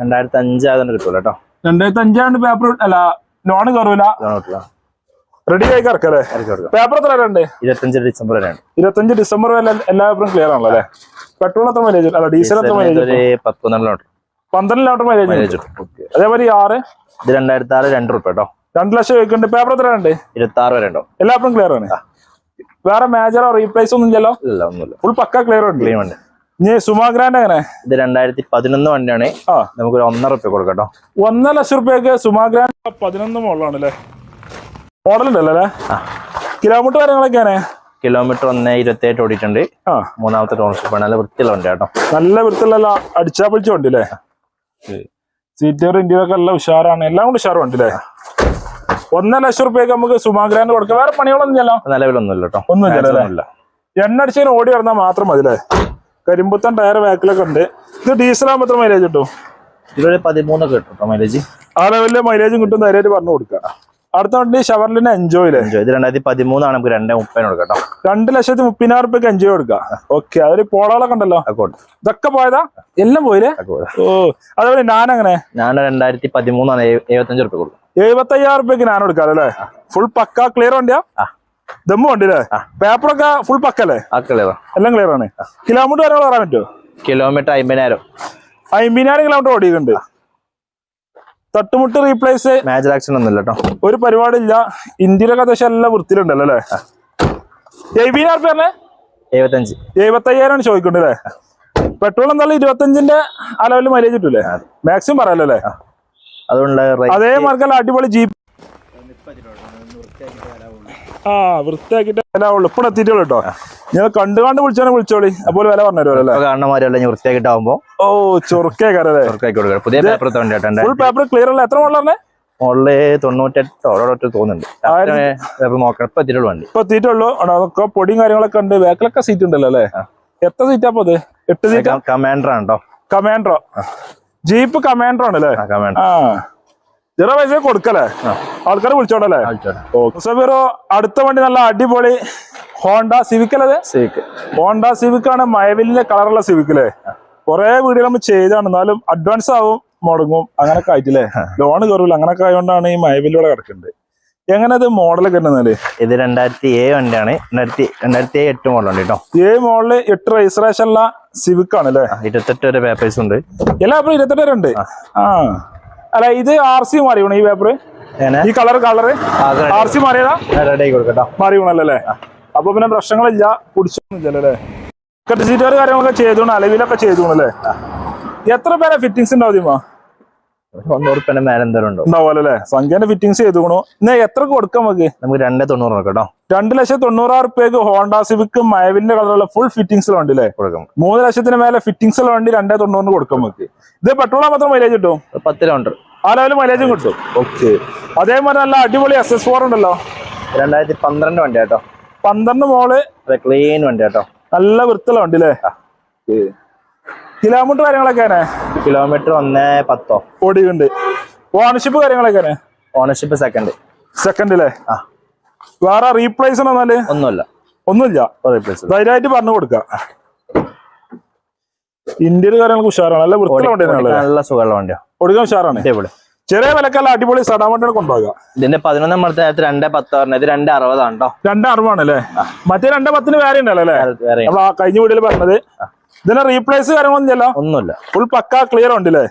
രണ്ടായിരത്തി അഞ്ചാ അതുകൊണ്ട് കിട്ടൂല കേട്ടോ. രണ്ടായിരത്തി അഞ്ചാണ്ട് പേപ്പർ അല്ല ലോണ് കയറൂല ലോൺ കിട്ടില്ല റെഡി ആയി കിടക്കല്ലേ പേപ്പർ എത്ര ഉണ്ട് ഇരുപത്തഞ്ച് ഡിസംബർ വരെയാണ്. ഇരുപത്തഞ്ച് ഡിസംബർ വരെ എല്ലാ പേപ്പറും ക്ലിയർ ആണല്ലോ അല്ലേ? പെട്രോൾ എത്ര മൈലേജ് അല്ല ഡീസൽ എത്ര മൈലേജ് പന്ത്രണ്ടിലോട്ട് പന്ത്രണ്ട് മൈലേജ് അതേപോലെ ആറ്? ഇത് രണ്ടായിരത്തി ആറ് രണ്ട് റുപ്യ കേട്ടോ. രണ്ട് ലക്ഷം ചോദിക്കുന്നുണ്ട്. പേപ്പർ എത്ര ഉണ്ട് ഇരുപത്തി ആറ് വരെ ഉണ്ടോ എല്ലാ പേപ്പറും ക്ലിയർ ആണ് വേറെ മേജറോ റീപ്ലേസ് ഒന്നും ഇല്ലല്ലോ? ഇല്ല ഒന്നുമില്ല. ഫുൾ പക്ക ക്ലിയർ ഉണ്ട്. ക്ലീൻ ഉണ്ട്. ഇനി സുമാ ഗ്രാൻഡ് എങ്ങനെ? ഇത് രണ്ടായിരത്തി പതിനൊന്ന് വണ്ടിയാണ്. ആ. നമുക്കൊരു ഒന്നര റുപ്യ കൊടുക്കട്ടോ കേട്ടോ. ഒന്നര ലക്ഷം റുപ്യക്ക് സുമാ ഗ്രാൻഡ് പതിനൊന്ന് മുകളിലാണ് അല്ലേ അല്ലേ ആ. കിലോമീറ്റർ കാര്യങ്ങളൊക്കെയാണ്? കിലോമീറ്റർ ഒന്ന് ഇരുപത്തി എട്ട് ഓടിയിട്ടുണ്ട്. ആ. മൂന്നാമത്തെ ടോൺഷിപ്പ് നല്ല വൃത്തിയുള്ള വണ്ടി കേട്ടോ. നല്ല വൃത്തിയുള്ള അടിച്ചാ പൊളിച്ച വണ്ടി അല്ലേ സീറ്റർ ഇന്ത്യയിലൊക്കെ എല്ലാം ഉഷാറാണ്. എല്ലാം കൊണ്ട് ഉഷാർ വണ്ടി അല്ലേ ഒന്നര ലക്ഷം റുപ്യക്ക് നമുക്ക് സുമാഗ്രാൻഡ് കൊടുക്കാം. വേറെ പണികളൊന്നും ഇല്ലല്ലോ? നിലവിലൊന്നുമില്ല കേട്ടോ. ഒന്നുമില്ല? എണ്ണ അടിച്ചതിന് ഓടി വന്നാൽ മാത്രം മതി അല്ലേ? കരിമ്പുത്തൻ ടയർ ബാക്കിലൊക്കെ ഉണ്ട്. ഇത് ഡീസലാകുമ്പോൾ എത്ര മൈലേജ് കിട്ടും? ഇതൊരു പതിമൂന്നൊക്കെ കിട്ടും കേട്ടോ മൈലേജ് ആ ലെവലിലെ മൈലേജും കിട്ടും ധൈര്യമായിട്ട് പറഞ്ഞു കൊടുക്കുക. അടുത്ത വണ്ടി ഷവർലിന് എൻജോയ് ഇത് രണ്ടായിരത്തി പതിമൂന്നാണ് നമുക്ക് രണ്ടേ മുപ്പതിന് കൊടുക്കാം രണ്ട് ലക്ഷത്തി മുപ്പതിനായിരം റുപ്യക്ക് എൻജോയ് കൊടുക്കുക ഓക്കെ അതൊരു പോളകളൊക്കെ ഉണ്ടല്ലോ? ഇതൊക്കെ പോയതാ? എല്ലാം പോയില്ലേ? ഓ അതേപോലെ ഞാൻ അങ്ങനെ ഞാൻ രണ്ടായിരത്തി പതിമൂന്നാണ് എഴു- എഴുപത്തഞ്ച് റുപ്യ കൊടുക്കും. എഴുപത്തി അയ്യായിരം റുപ്യക്ക് ഞാൻ കൊടുക്കാം അല്ലേ ഫുൾ പക്ക ക്ലിയർ വണ്ടിയാ? ദമ്മു വണ്ടി അല്ലേ? പേപ്പറൊക്കെ ഫുൾ പക്കല്ലേ അല്ലേ? ക്ലിയർ എല്ലാം ക്ലിയർ ആണ്. കിലോമീറ്റർ വരെ പറയാൻ പറ്റുമോ കിലോമീറ്റർ അമ്പതിനായിരം. അമ്പതിനായിരം കിലോമീറ്റർ ഓടിയിട്ടുണ്ട്. തട്ടുമുട്ട് റീപ്ലേസ് മേജർ ആക്ഷൻ ഒന്നുമില്ല കേട്ടോ ഒരു പരിപാടിയില്ല. ഇന്ത്യയിലൊക്കെ അത്യാവശ്യം എല്ലാം വൃത്തിയിലുണ്ടല്ലോ അല്ലേ? എഴുപതിനായിരം റുപ്യ പറഞ്ഞേ? എഴുപത്തഞ്ച്. എഴുപത്തയ്യായിരമാണ് ചോദിക്കുന്നത് അല്ലേ? പെട്രോൾ എന്തായാലും ഇരുപത്തഞ്ചിന്റെ ആ ലെവലിൽ മൈലേജ് കിട്ടൂലേ? മാക്സിമം പറയാലോ അല്ലേ? അതുകൊണ്ട് അതേ മാർക്കല്ല അടിപൊളി ജീപ്പ് ആ വൃത്തിയാക്കിട്ട് വില ഉള്ളു. ഇപ്പോൾ എത്തിയിട്ടുള്ളൂ കേട്ടോ ഞാൻ കണ്ടു കണ്ട് വിളിച്ചാൽ വിളിച്ചോളി. അപ്പോൾ വില പറഞ്ഞു തരുമല്ലോ അല്ലേ? ഇപ്പൊ കാണുന്ന മാതിരി ഞാൻ വൃത്തിയാക്കിട്ടാവുമ്പോ ഓ ചൊറുക്കേക്കാരല്ലേ? ഉറക്കാക്കി കൊടുക്കുക. പുതിയ പേപ്പർ ഫുൾ പേപ്പർ ക്ലിയർ അല്ല? എത്ര മോളിലാണ് മുകളിൽ തൊണ്ണൂറ്റെട്ടോ ഓരോട്ട് തോന്നുന്നുണ്ട്. നോക്കണം ഇപ്പൊ എത്തിയിട്ടുള്ളൂ വണ്ടി. ഇപ്പൊ എത്തിയിട്ടുള്ളൂ. അതൊക്കെ പൊടിയും കാര്യങ്ങളൊക്കെ ഉണ്ട്. ബാക്കിലൊക്കെ സീറ്റ് ഉണ്ടല്ലോ അല്ലേ? എത്ര സീറ്റാ അപ്പൊ അത്? എട്ട് സീറ്റ് കമാൻഡർ ആണോ കമാൻഡറോ ജീപ്പ് കമാൻഡർ ആണല്ലേ? കമാൻഡർ ആ. ചെറിയ പൈസ കൊടുക്കല്ലേ? ആൾക്കാർ വിളിച്ചോണ്ടല്ലേ? സബീറോ അടുത്ത വണ്ടി നല്ല അടിപൊളി ഹോണ്ട സിവിക് അല്ലേ സിവിക് ഹോണ്ട സിവിക് ആണ് മയവിലിന്റെ കളറുള്ള സിവിക് അല്ലേ കുറെ വീഡിയോ നമ്മൾ ചെയ്താണ്. എന്നാലും അഡ്വാൻസ് ആവും മുടങ്ങും അങ്ങനൊക്കെ ആയിട്ടില്ലേ? ലോൺ കയറില്ല അങ്ങനൊക്കെ ആയതുകൊണ്ടാണ് ഈ മയവിലൂടെ കിടക്കുന്നത് എങ്ങനെ അത് മോഡലൊക്കെ ഉണ്ടെന്നാൽ ഇത് രണ്ടായിരത്തി ഏഴ് വണ്ടിയാണ്. രണ്ടായിരത്തി രണ്ടായിരത്തി ഏഴ് എട്ട് മോഡൽ ഉണ്ട് കേട്ടോ. ഏഴ് മോഡൽ എട്ട് രജിസ്ട്രേഷൻ ഉള്ള സിവിക് ആണ് അല്ലേ ഇരുപത്തെട്ട് വരെ പേപ്പേഴ്സ് ഉണ്ട്. എല്ലാ ഇരുപത്തെട്ട് വരെ ഉണ്ട്. ആ. അല്ല ഇത് ആർ സി മാറിയണോ ഈ പേപ്പർ ഈ കളർ കളറ് ആർ സി മാറിയതാ? മാറി മാറിയണല്ലോ അപ്പൊ പിന്നെ പ്രശ്നങ്ങളില്ല. കുടിച്ചൊന്നുമില്ല അല്ലേ കട്ട് സീറ്റുകാർ കാര്യങ്ങളൊക്കെ ചെയ്തു അലവിലൊക്കെ ചെയ്തു അല്ലേ? എത്ര പേരെ ഫിറ്റിംഗ്സ് ഉണ്ടാവും ഉണ്ടാവുമല്ലോ സംഖ്യന്റെ ഫിറ്റിങ്സ് ചെയ്തുക്കണു. ഇന്ന് എത്ര കൊടുക്കാം നമുക്ക്? നമുക്ക് രണ്ടേ തൊണ്ണൂറ് കേട്ടോ. രണ്ട് ലക്ഷത്തി തൊണ്ണൂറായിരം റുപ്യക്ക് ഹോണ്ട സിവിക്ക് മയവിന്റെ കളറുള്ള ഫുൾ ഫിറ്റിംഗ്സ് വണ്ടി അല്ലേ കൊടുക്കും. മൂന്ന് ലക്ഷത്തിന് മേലെ ഫിറ്റിങ്സ് വണ്ടി രണ്ടേ തൊണ്ണൂറിന് കൊടുക്കാം നമുക്ക്. ഇത് പെട്രോൾ മാത്രം മൈലേജ് കിട്ടും? പത്ത് കിലോമീറ്റർ. ആ ലെവലും മൈലേജും കിട്ടും. ഓക്കെ. അതേമാതിരി നല്ല അടിപൊളി എസ് എസ് ഫോർ ഉണ്ടല്ലോ. രണ്ടായിരത്തി പന്ത്രണ്ട് വണ്ടി കേട്ടോ. പന്ത്രണ്ട് മോൾ. ക്ലീൻ വണ്ടി കേട്ടോ. നല്ല വൃത്തിയുള്ള വണ്ടി അല്ലേ കിലോമീറ്റർ കാര്യങ്ങളൊക്കെ കിലോമീറ്റർ ഒന്നേ പത്തോ. ഓടിയുണ്ട് ഓണർഷിപ്പ് കാര്യങ്ങളൊക്കെ ഓണർഷിപ്പ് സെക്കൻഡ് സെക്കൻഡ് അല്ലേ ആ. വേറെ റീപ്ലേസ് എന്നാൽ? ഒന്നുമില്ല. ഒന്നുമില്ല. ധൈര്യമായിട്ട് പറഞ്ഞു കൊടുക്ക. ഇന്ത്യയിൽ കാര്യങ്ങൾക്ക് ഉഷാറാണ്. നല്ല വൃത്തിയുള്ള നല്ല സുഖമുള്ള വണ്ടിയാ. ഒടുക്കാൻ ഉഷാറാണ്. ചെറിയ വിലക്കല്ല അടിപൊളി സടാ വണ്ടിയാണ് കൊണ്ടുപോകാം ഇതിന്റെ പതിനൊന്നാം മണത്തെ രണ്ടേ പത്ത് പറഞ്ഞത് ഇത് രണ്ടേ അറുപതാണ് കേട്ടോ രണ്ട് അറുപതാണ് അല്ലേ മറ്റേ രണ്ട് പത്തിന് വേറെ ഉണ്ടല്ലോ അല്ലേ? കഴിഞ്ഞ വീട്ടിൽ പറഞ്ഞത് ഇതിനെ റീപ്ലേസ് കാര്യങ്ങളൊന്നുമില്ല ഒന്നുമില്ല. ഫുൾ പക്ക ക്ലിയർ ഉണ്ടല്ലേ.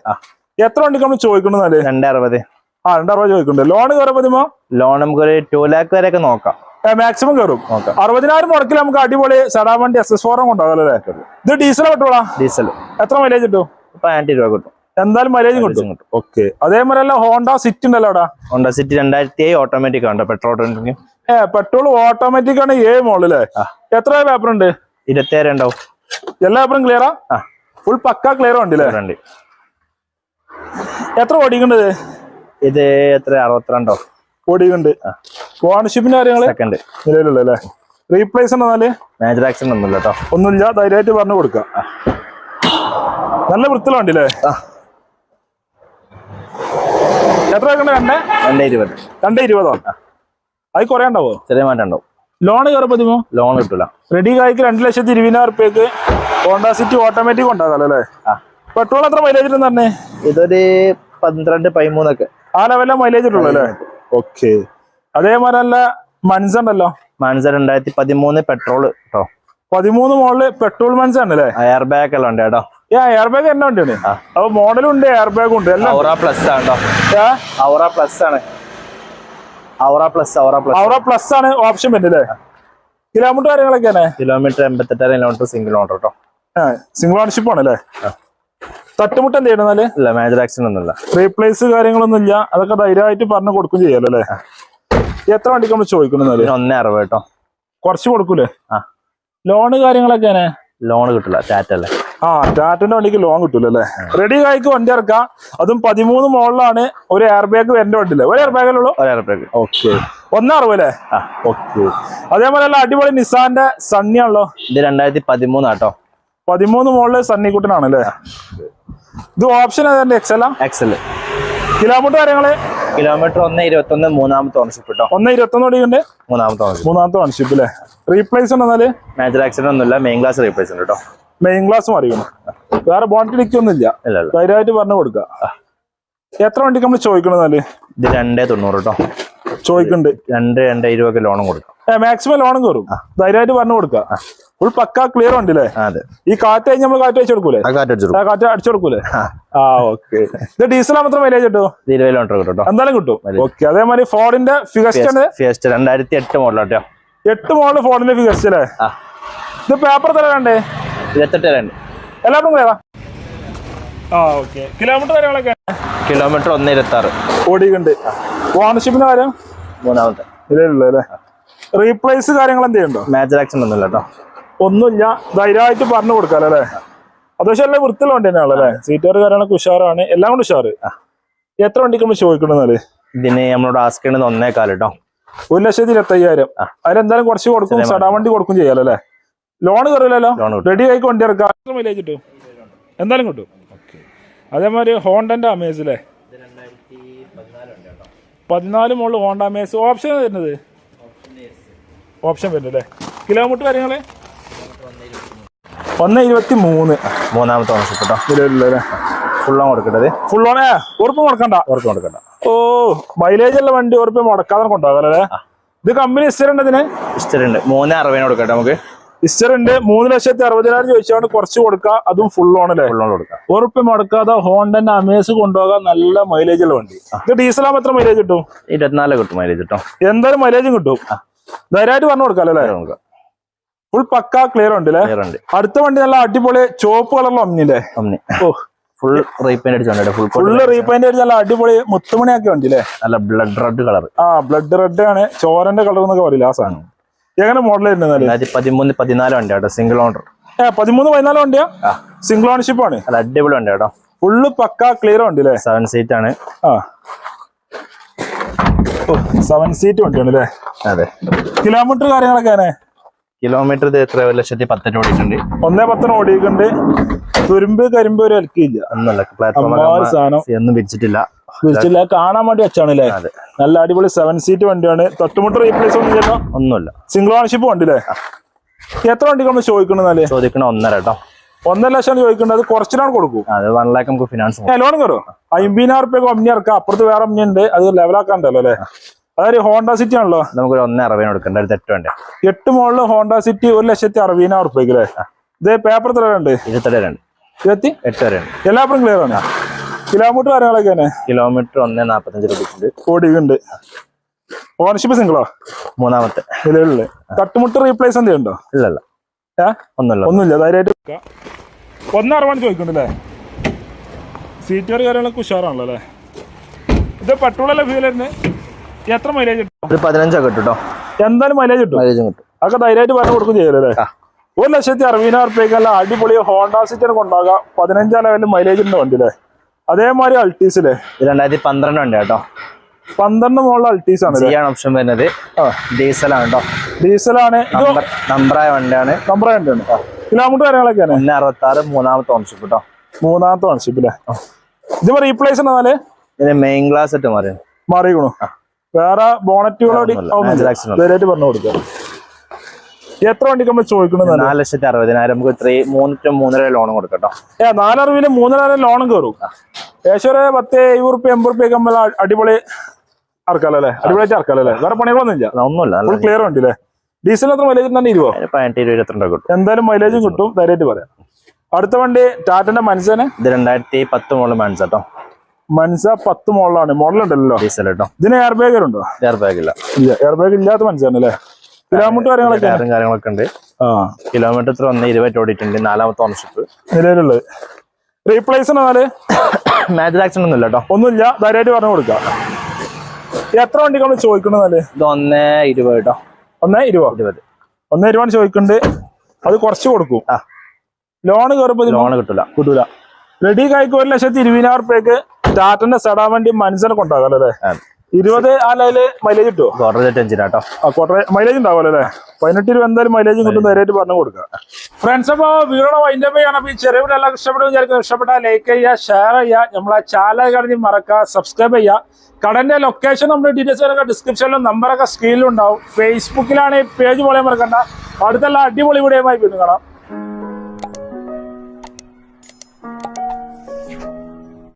എത്ര വണ്ടിക്ക് നമ്മൾ ചോദിക്കണെന്നാൽ രണ്ടറുപത്. ആ രണ്ടറുപത് ചോദിക്കുന്നുണ്ട്. ലോൺ കയറാൻ പറ്റുമോ ലോൺ നമുക്ക് ഒരു ടു ലാക്ക് വരെ ഒക്കെ നോക്കാം മാക്സിമം കയറും അറുപതിനായിരം മുടക്കിൽ നമുക്ക് അടിപൊളി സടാ വണ്ടി എസ് എസ് ഫോറും കൊണ്ടാകാം അല്ലേ ഇത് ഡീസൽ കിട്ടുവാ ഡീസൽ എത്ര മൈലേജ് കിട്ടും? പതിനെട്ട് രൂപ കിട്ടും. എന്തായാലും മൈലേജ് കിട്ടും. ഓക്കെ അതേമാതിരി അല്ല ഹോണ്ട സിറ്റി ഉണ്ടല്ലോ അവിടെ. ഹോണ്ട സിറ്റി രണ്ടായിരത്തി ഏഴ് ഓട്ടോമാറ്റിക് ആണ് പെട്രോൾ ഓട്ടോമാറ്റിക് ഏ പെട്രോൾ ഓട്ടോമാറ്റിക് ആണ് ഏഴ് മോളിലെ. എത്ര പേപ്പർ ഉണ്ട്? ഇരുപത്തി ഏഴ് ഉണ്ടാവും എല്ലാ പേപ്പറും ക്ലിയറാ ഫുൾ പക്ക ക്ലിയർ ഉണ്ടല്ലേ? രണ്ട് എത്ര ഓടിക്കുന്നുണ്ട് ഇത്? എത്ര? അറുപത്തിരണ്ടോ? ഓടിക്കുന്നുണ്ട് ഓണർഷിപ്പിന്റെ കാര്യങ്ങൾ? സെക്കൻഡ് നിലവിലുള്ള അല്ലേ? റീപ്ലേസ് എന്നാൽ? മേജർ ആക്സിഡന്റ് ഒന്നുമില്ല കേട്ടോ. ഒന്നുമില്ല. ധൈര്യമായിട്ട് പറഞ്ഞു കൊടുക്കാം. നല്ല വൃത്തിയുള്ള വണ്ടിയില്ലേ? എത്ര വെക്കണ്ട രണ്ടേ? രണ്ടേ ഇരുപത്. രണ്ടേ ഇരുപതോ? അത് കുറേ ഉണ്ടാവോ? ചെറിയ മാറ്റം ഉണ്ടാവും. ലോൺ കയറി പറ്റുമോ? ലോൺ കിട്ടില്ല റെഡി കായ്ക്ക് രണ്ട് ലക്ഷത്തി ഇരുപതിനായിരം റുപ്യക്ക് ഹോണ്ടാ സിറ്റി ഓട്ടോമാറ്റിക് ഉണ്ടാകാം അല്ലേ? പെട്രോൾ എത്ര മൈലേജ് തന്നെ ഇതൊരു പന്ത്രണ്ട് പതിമൂന്നൊക്കെ. ആ ലെവലിലെ മൈലേജ് ഉള്ളൂ അല്ലേ? ഓക്കെ. അതേപോലെ നല്ല മൻസ ഉണ്ടല്ലോ? മൻസ രണ്ടായിരത്തി പതിമൂന്ന് പെട്രോൾ കേട്ടോ പതിമൂന്ന് മോഡൽ പെട്രോൾ മൻസ ആണല്ലേ അല്ലേ? എയർ ബാഗ് എല്ലാം ഉണ്ട് കേട്ടോ. എയർ ബാഗ് എന്നാ ഉണ്ട്. അപ്പൊ മോഡലും ഉണ്ട് എയർ ബാഗും ഉണ്ട് എല്ലാം ഔറ പ്ലസ് ആണ് കേട്ടോ? ഔറ പ്ലസ് ആണ്. Aura plus Aura plus Aura plus ആണ് ഓപ്ഷൻ വരുന്നത് കിലോമീറ്റർ കാര്യങ്ങളൊക്കെയാണ്. കിലോമീറ്റർ എൺപത്തെട്ടായിരം കിലോമീറ്റർ സിംഗിൾ ഓണർ കേട്ടോ സിംഗിൾ ഓണർഷിപ്പ് ആണല്ലേ തട്ടുമുട്ട എന്ത് ചെയ്യണമെന്നാൽ ഇല്ല മേജർ ആക്സിഡന്റ് ഒന്നുമില്ല. റീപ്ലേസ് കാര്യങ്ങളൊന്നും ഇല്ല. അതൊക്കെ ധൈര്യമായിട്ട് പറഞ്ഞു കൊടുക്കും ചെയ്യാലോ അല്ലേ? എത്ര വണ്ടിക്ക് നമ്മൾ ചോദിക്കുന്നത് ഒന്നേ അറുപത് കേട്ടോ കുറച്ച് കൊടുക്കൂലേ? ലോണ് കാര്യങ്ങളൊക്കെയാണ്. ലോണ് കിട്ടില്ല ടാറ്റ അല്ലേ? ആ ടാറ്റന്റെ വണ്ടിക്ക് ലോൺ കിട്ടൂല അല്ലേ റെഡി കായ്ക്ക് വണ്ടി ഇറക്കാം. അതും പതിമൂന്ന് മോളിലാണ് ഒരു എയർ ബാഗ് വരേണ്ട വണ്ടിയില്ലേ ഒരു എയർ ബാഗിലുള്ളൂ ഒരു ബാഗ് ഓക്കെ ഒന്നറുപല്ലേ ആ. ഓക്കെ അതേപോലെ അല്ല അടിപൊളി നിസാന്റെ സണ്ണിയാണല്ലോ ഇത് രണ്ടായിരത്തി പതിമൂന്ന് ആട്ടോ. പതിമൂന്ന് മോളിൽ സണ്ണിക്കുട്ടനാണല്ലേ ഇത് ഓപ്ഷൻ ഏതാണ്ട്? എക്സല എക്സൽ കിലോമീറ്റർ കാര്യങ്ങൾ? കിലോമീറ്റർ ഒന്ന് ഇരുപത്തി ഒന്ന് മൂന്നാമത്തെ ഓണർഷിപ്പ് കേട്ടോ ഒന്ന് ഇരുപത്തൊന്ന് ഓടിയുണ്ട് മൂന്നാമത്തെ ഓണർഷിപ്പ് മൂന്നാമത്തെ ഓൺഷിപ്പ് അല്ലേ റീപ്ലേസ് ഉണ്ടെന്നാൽ? മേജർ ആക്സിഡന്റ് ഒന്നുമില്ല. മെയിൻ ക്ലാസ് റീപ്ലേസ് ഉണ്ട് കേട്ടോ മെയിൻ ഗ്ലാസ് മറിയണം വേറെ ബോണ്ടി ഡിക്കൊന്നും ഇല്ല ഇല്ല. ഇല്ല ധൈര്യമായിട്ട് പറഞ്ഞു കൊടുക്കുക. എത്ര വണ്ടിക്ക് നമ്മൾ ചോദിക്കണെന്നാൽ ഇത് രണ്ടേ തൊണ്ണൂറ് കേട്ടോ ചോദിക്കുന്നുണ്ട് രണ്ട് രണ്ട് ഇരുപത് ലോണും കൊടുക്കാം. ഏഹ് മാക്സിമം ലോണും കയറും ധൈര്യമായിട്ട് പറഞ്ഞു കൊടുക്കുക. ഫുൾ പക്ക ക്ലിയർ ഉണ്ട് അല്ലേ? ഈ കാറ്റ് കഴിഞ്ഞ് നമ്മൾ കാറ്റ് അടിച്ചു കൊടുക്കൂലേ? കാറ്റ് അടിച്ചു കൊടുക്കൂലേ? ആ. ഓക്കെ ഇത് ഡീസൽ മാത്രം മൈലേജ് കിട്ടും? ഇരുപത് കിലോമീറ്റർ കിട്ടും എന്തായാലും കിട്ടും. ഓക്കെ അതേമാതിരി ഫോർഡിന്റെ ഫിഗസ്റ്റ് രണ്ടായിരത്തി എട്ട് മോഡൽ കേട്ടോ എട്ട് മോഡൽ ഫോർഡിന്റെ ഫിഗസ്റ്റ് അല്ലേ? ഇത് പേപ്പർ തരാണ്ടേ ഇരുപത്തെട്ട് ആ ഓക്കെ. കിലോമീറ്റർ കാര്യങ്ങളൊക്കെ? കിലോമീറ്റർ ഒന്ന് ഇരുപത്തി ആറ് ഓടിയിട്ടുണ്ട്. ഓണർഷിപ്പിന്റെ കാര്യം? മൂന്നാമത്തെ. അല്ലേ റീപ്ലേസ് കാര്യങ്ങൾ എന്ത് ചെയ്യണ്ടോ മേജർ ആക്ഷൻ ഒന്നുമില്ല കേട്ടോ ഒന്നുമില്ല. ധൈര്യമായിട്ട് പറഞ്ഞു കൊടുക്കാം അല്ലേ? അത്യാവശ്യം എല്ലാം വൃത്തിയുള്ള വണ്ടി തന്നെയാണ് അല്ലേ? സീറ്റർ കാര്യങ്ങളൊക്കെ ഉഷാറാണ്. എല്ലാം കൊണ്ട് ഉഷാറ്? എത്ര വണ്ടിക്ക് നമ്മൾ ചോദിക്കണമെന്നാൽ ഇതിന് നമ്മളോട് ആസ്ക് ചെയ്യുന്നത് ഒന്നേക്കാൽ കേട്ടോ ഒരു ലക്ഷത്തി ഇരുപത്തയ്യായിരം. അതിലെന്തായാലും കുറച്ച് കൊടുക്കും. സടാ വണ്ടി കൊടുക്കും ചെയ്യാലോ അല്ലേ? ലോൺ കയറില്ലല്ലോ റെഡി ആയിക്ക് വണ്ടി ഇറക്കാം മൈലേജ് കിട്ടും. എന്തായാലും കിട്ടും. ഓക്കെ. അതേമാതിരി ഹോണ്ടന്റെ അമേസ് അല്ലേ പതിനാല് മുകളിൽ ഹോണ്ട അമേസ് ഓപ്ഷൻ വരുന്നത്? ഓപ്ഷൻ വരുന്നത് അല്ലേ കിലോമീറ്റർ കാര്യങ്ങൾ? ഒന്ന് ഇരുപത്തി മൂന്ന് മൂന്നാമത്തെ ഓണർഷിപ്പ് കേട്ടോ ഇതിലല്ലേ ഫുള്ളും കൊടുക്കേണ്ടത്? ഫുൾ ഓണേ ഉറപ്പ് മുടക്കണ്ട. ഉറപ്പ് മുടക്കണ്ട. ഓ മൈലേജ് ഉള്ള വണ്ടി ഉറപ്പ് മുടക്കാതെ കൊണ്ടുപോകാം അല്ലേ ഇത് കമ്പനി ഇഷ്ടം ഉണ്ട് ഇതിന്? ഇഷ്ടമുണ്ട് മൂന്ന് അറുപതിന് കൊടുക്കട്ടെ നമുക്ക്? ഉണ്ട് മൂന്ന് ലക്ഷത്തി അറുപതിനായിരം ചോദിച്ചാണ് കുറച്ച് കൊടുക്കുക. അതും ഫുൾ ഓൺ അല്ലേ? ഫുള്ളും കൊടുക്കുക. ഉറപ്പ് മുടക്കാതെ ഹോണ്ടന്റെ അമേസ് കൊണ്ടുപോകാൻ നല്ല മൈലേജ് ഉള്ള വണ്ടി. ഇത് ഡീസലാകുമ്പോൾ എത്ര മൈലേജ് കിട്ടും? ഇരുപത്തിനാല് കിട്ടും മൈലേജ് കിട്ടും എന്തായാലും മൈലേജും കിട്ടും. ധൈര്യമായിട്ട് പറഞ്ഞു കൊടുക്കാലോ അല്ലേ? നമുക്ക്. ഫുൾ പക്ക ക്ലിയർ ഉണ്ട് അല്ലേ? അടുത്ത വണ്ടി നല്ല അടിപൊളി ചോപ്പ് കളറിൽ ഒന്നില്ലേ അമ്മി ഓ. ഫുൾ റീപെയിന്റ് അടിച്ചുണ്ട് ഫുൾ ഫുള്ള് റീപെയിന്റ് അടിച്ച് നല്ല അടിപൊളി മുത്തുമണിയാക്കി വണ്ടി അല്ലേ? നല്ല ബ്ലഡ് റെഡ് കളർ ആ ബ്ലഡ് റെഡ് ആണ്. ചോരന്റെ കളർ എന്നൊക്കെ പറയില്ല ആ സാധനം? എങ്ങനെ മോഡൽ രണ്ടായിരത്തി പതിമൂന്ന് പതിനാല് വണ്ടി കേട്ടോ സിംഗിൾ ഓണർ പതിമൂന്ന് പതിനാല് വണ്ടിയാ? സിംഗിൾ ഓണർഷിപ്പ് ആണ്. അല്ല അടിപൊളി വണ്ടി കേട്ടോ ഫുള്ള് പക്ക ക്ലിയർ വണ്ടി അല്ലേ? സെവൻ സീറ്റ് ആണ്. ആ. സെവൻ സീറ്റ് വണ്ടിയാണ് അല്ലേ? അതെ. കിലോമീറ്റർ കാര്യങ്ങളൊക്കെ ആണ് കിലോമീറ്റർ എത്ര? ഒരു ലക്ഷത്തി പത്തിന് ഓടിയിട്ടുണ്ട്. ഒന്നേ പത്തിന് ഓടിയിട്ടുണ്ട്. തുരുമ്പ് കരിമ്പ് ഒരു ഇല്ല. ഒന്നല്ല. പ്ലാറ്റ്ഫോം ഒന്നും വിരിച്ചിട്ടില്ല. വിളിച്ചില്ല കാണാൻ വേണ്ടി വെച്ചാണ് അല്ലേ നല്ല അടിപൊളി സെവൻ സീറ്റ് വണ്ടിയാണ്. തൊട്ടുമുട്ട് റീപ്ലേസ് ഒന്നും ചെയ്യണോ ഒന്നുമില്ല. സിംഗിൾ ഓണർഷിപ്പ് വണ്ടി അല്ലേ എത്ര വണ്ടിക്ക് നമ്മൾ ചോദിക്കണെന്നാൽ ചോദിക്കണ ഒന്നര കേട്ടോ ഒന്നര ലക്ഷം ചോദിക്കേണ്ടത് അത് കുറച്ചിനാണ് കൊടുക്കും. അത് വൺ ലാക്ക് നമുക്ക് ഫിനാൻസ് ലോൺ കയറോ അമ്പതിനായിരം റുപ്യ ഒമ്മി ഇറക്കാം. അപ്പുറത്ത് വേറെ ഒമ്മി ഉണ്ട്. അത് ലെവലാക്കാണ്ടല്ലോ അല്ലേ അതായത് ഹോണ്ട സിറ്റി ആണല്ലോ? നമുക്ക് ഒരു ഒന്നര അറുപതിന് കൊടുക്കണ്ട. ഒരു തെറ്റ് വേണ്ടേ. എട്ട് മുകളിൽ ഹോണ്ട സിറ്റി ഒരു ലക്ഷത്തി അറുപതിനായിരം റുപ്യക്ക് അല്ലേ ഇത് പേപ്പർ എത്ര ഉണ്ട്? ഇരുപത്തെട്ട് രണ്ട് ഇരുപത്തി? എട്ട് വരെ ഉണ്ട്. എല്ലാപ്പുറം ക്ലിയർ ആണ്. കിലോമീറ്റർ കാര്യങ്ങളൊക്കെ തന്നെ കിലോമീറ്റർ ഒന്നേ നാപ്പത്തഞ്ച് രൂപയ്ക്കുണ്ട്. ഓടിയുണ്ട് ഓണർഷിപ്പ് സിംഗിളോ? മൂന്നാമത്തെ. നിലവിലുള്ള തട്ടുമുട്ട് റീപ്ലേസ് എന്തെങ്കിലും ഉണ്ടോ? ഇല്ലല്ല. ഒന്നുമില്ല. ഒന്നുമില്ല. ധൈര്യമായിട്ട് ഒന്നറുപത് ചോദിക്കുന്നുണ്ട് അല്ലേ സീറ്റുകാർ കാര്യങ്ങളൊക്കെ ഉഷാറാണല്ലോ അല്ലേ? ഇത് പെട്രോളല്ലേ ഫ്യൂൽ വരുന്നത് എത്ര മൈലേജ് കിട്ടും? പതിനഞ്ചൊക്കെ കിട്ടും എന്തായാലും മൈലേജ് കിട്ടും? മൈലേജ് കിട്ടും. അതൊക്കെ ധൈര്യമായിട്ട് പറഞ്ഞു കൊടുക്കും ചെയ്യലല്ലേ. ഒരു ലക്ഷത്തി അറുപതിനായിരം റുപ്യക്കല്ല അടിപൊളി ഹോണ്ട സിറ്റിനെ കൊണ്ടാകാം പതിനഞ്ചാം ലെവലിൽ മൈലേജ് ഉണ്ട് വണ്ടി അല്ലേ അതേമാതിരി അൾട്ടീസ് അല്ലേ ഇത് രണ്ടായിരത്തി പന്ത്രണ്ട് വണ്ടി കേട്ടോ. പന്ത്രണ്ട് മുകളിൽ അൾട്ടീസ് ആണ് ചെയ്യാൻ ഓപ്ഷൻ വരുന്നത്. ഡീസലാണ് കേട്ടോ. ഡീസലാണ് നമ്പറായ നമ്പർ നമ്പറായ വണ്ടിയാണ്. ഉണ്ട് കിലോമീറ്റർ കാര്യങ്ങളൊക്കെയാണ്? ഒന്ന് അറുപത്തി ആറ് മൂന്നാമത്തെ ഓൺഷിപ്പ് കേട്ടോ മൂന്നാമത്തെ ഓൺഷിപ്പ് അല്ലേ ഇത് റീപ്ലേസ് ഉണ്ടെന്നാൽ ഇതിന് മെയിൻ ഗ്ലാസ് ഇട്ട് മാറി മാറിക്കണു വേറെ ബോണറ്റുകളോട് പറഞ്ഞു കൊടുക്കുക എത്ര വണ്ടിക്ക് നമ്മൾ ചോദിക്കുന്നത് നാല് ലക്ഷത്തി അറുപതിനായിരം. നമുക്ക് ത്രീ മൂന്ന് മൂന്നര ലോണും കൊടുക്കട്ടോ കേട്ടോ. ഏ നാലറിവിന് മൂന്നര ലോണും കയറും ഏകദേശം ഒരു പത്ത് എഴുപത് റുപ്യ എൺപത് റുപ്യ നമ്മൾ അടിപൊളി ഇറക്കാലോ അല്ലേ? അടിപൊളിയായിട്ട് ഇറക്കാലോ അല്ലേ? വേറെ പണികളൊന്നും ഇല്ല. ഒന്നുമില്ല ക്ലിയർ ഉണ്ട് അല്ലേ? ഡീസൽ എത്ര മൈലേജ് തന്നെ ഇരുപോ എന്തായാലും മൈലേജും കിട്ടും ധൈര്യമായിട്ട് പറയാം. അടുത്ത വണ്ടി ടാറ്റന്റെ മനസ്സനെ? ഇത് രണ്ടായിരത്തി പത്ത് മുകളിൽ മാൻസ് കേട്ടോ. മനസ്സ പത്ത് മോഡലാണ്. മോഡൽ ഉണ്ടല്ലോ ഡീസൽ കേട്ടോ. ഇതിന് എയർ ബാഗ് ഉണ്ടോ? എയർ ബാഗ് ഇല്ല. ഇല്ല എയർ ബാഗ് ഇല്ലാത്ത മനസ്സാണ് അല്ലേ? കിലോമീറ്റർ കാര്യങ്ങളൊക്കെ കാര്യങ്ങളൊക്കെ ഉണ്ട്. ആ. കിലോമീറ്റർ ഇത്ര ഒന്ന് ഇരുപത് ഓടിയിട്ടുണ്ട്. നാലാമത്തെ ഓണർഷിപ്പ് നിലവിലുള്ളത്. റീപ്ലേസ് എന്നാൽ മാജർ ആക്സിഡന്റ് ഒന്നുമില്ല കേട്ടോ ഒന്നുമില്ല. ധൈര്യമായിട്ട് പറഞ്ഞു കൊടുക്കാം. എത്ര വണ്ടിക്കാണ് ചോദിക്കണമെന്നാൽ ഇത് ഒന്നേ ഇരുപത് കേട്ടോ ഒന്നേ ഇരുപത്. ഇരുപത്. ഒന്നേ ഇരുപത് ചോദിക്കുന്നുണ്ട് അത് കുറച്ച് കൊടുക്കും. ആ. ലോൺ കയറുമ്പോൾ ലോൺ കിട്ടില്ല കിട്ടൂല. റെഡി കായ്ക്ക് ഒരു ലക്ഷത്തി ഇരുപതിനായിരം റുപ്യക്ക് ടാറ്റന്റെ സെടാൻ വണ്ടി മനസ്സിനെ കൊണ്ടാകാം അല്ലേ? ഇരുപത് ആ ലെവൽ മൈലേജ് കിട്ടുമോ ക്വാർട്ടർ എഞ്ചിനാ കേട്ടോ ആ ക്വാർട്ടർ മൈലേജ് ഉണ്ടാവുമല്ലോ അല്ലേ? പതിനെട്ട് രൂപ എന്തായാലും മൈലേജ് കിട്ടും ധൈര്യമായിട്ട് പറഞ്ഞു കൊടുക്കുക. ഫ്രണ്ട്സ് അപ്പൊ വീടോടെ വൈൻഡ് അപ്പ് ചെയ്യണം. അപ്പൊ ഈ ചെറിയ എല്ലാവർക്കും ഇഷ്ടപ്പെട്ടു വിചാരിക്കുന്നു. ഇഷ്ടപ്പെട്ടാൽ ലൈക്ക് ചെയ്യുക ഷെയർ ചെയ്യുക. നമ്മളെ ചാനൽ കഴിഞ്ഞ് മറക്കുക സബ്സ്ക്രൈബ് ചെയ്യുക. കടന്റെ ലൊക്കേഷൻ നമ്മുടെ ഡീറ്റെയിൽസ് ഒക്കെ ഡിസ്ക്രിപ്ഷനിലും നമ്പറൊക്കെ സ്ക്രീനിലും ഉണ്ടാവും. ഫേസ്ബുക്കിലാണ് ഈ പേജ് പോലെ മറക്കണ്ട. അടുത്തുള്ള അടിപൊളി വീഡിയോയുമായി വീണ്ടും കാണാം.